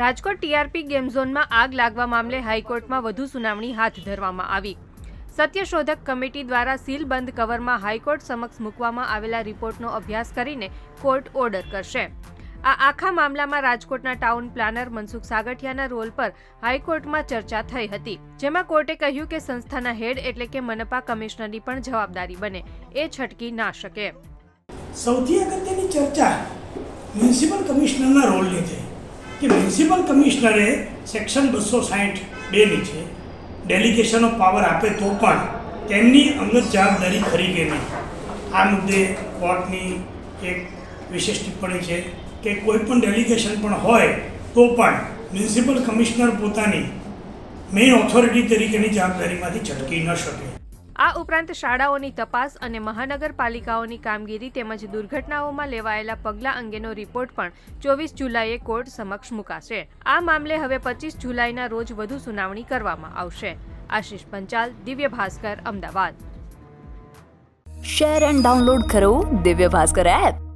Rajkot TRP game ઝોનમાં આગ લાગવા મામલે હાઈકોર્ટમાં વધુ સુનાવણી હાથ ધરવામાં આવી. સત્યશોધક કમિટી દ્વારા સીલબંધ કવરમાં હાઈકોર્ટ સમક્ષ મૂકવામાં આવેલા રિપોર્ટનો અભ્યાસ કરીને કોર્ટ ઓર્ડર કરશે. આ આખા મામલામાં રાજકોટના ટાઉન પ્લાનર મનસુખ સાગઠિયાના રોલ પર હાઈકોર્ટમાં ચર્ચા થઈ હતી, જેમાં કોર્ટે કહ્યું કે સંસ્થાના હેડ એટલે કે મનપા કમિશનરની પણ જવાબદારી બને, એ છટકી ના શકે. સૌથી અગત્યની ચર્ચા મ્યુનિસિપલ કમિશનરના રોલની થઈ કે મ્યુનિસિપલ કમિશનરે સેક્શન બસો સાહીઠ બે નીચે ડેલિગેશન પાવર આપે તો પણ તેમની અંગત જવાબદારી ખરી કે નહીં? આ મુદ્દે કોર્ટની એક વિશેષ ટિપ્પણી છે કે કોઈ પણ ડેલિગેશન પણ હોય તો પણ મ્યુનિસિપલ કમિશનર પોતાની મેઇન ઓથોરિટી તરીકેની જવાબદારીમાંથી છટકી ન શકે. આ ઉપરાંત શાળાઓની તપાસ અને મહાનગરપાલિકાઓની કામગીરી તેમજ દુર્ઘટનાઓમાં લેવાયેલા પગલાં અંગેનો રિપોર્ટ પણ ચોવીસ જુલાઈએ કોર્ટ સમક્ષ મુકાશે. આ મામલે હવે પચીસ જુલાઈના રોજ વધુ સુનાવણી કરવામાં આવશે. Ashish Panchal, Divya Bhaskar, Ahmedabad. Share and download કરો દિવ્ય ભાસ્કર એપ.